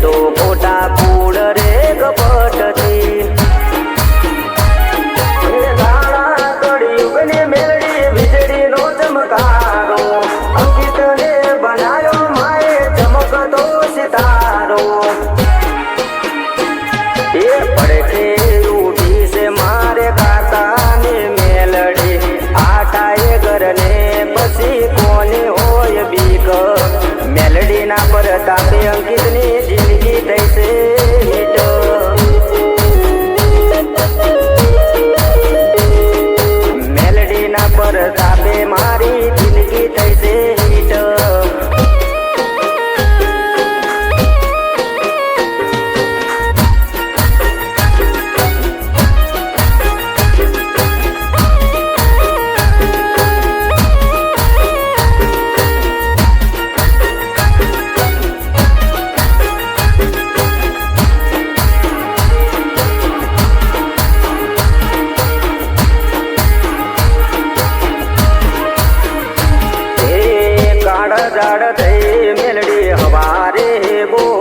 don't oh, મેલડીના પર તાપે અંકિતની જિંદગી થઈ છે મેલડી હવારે ગો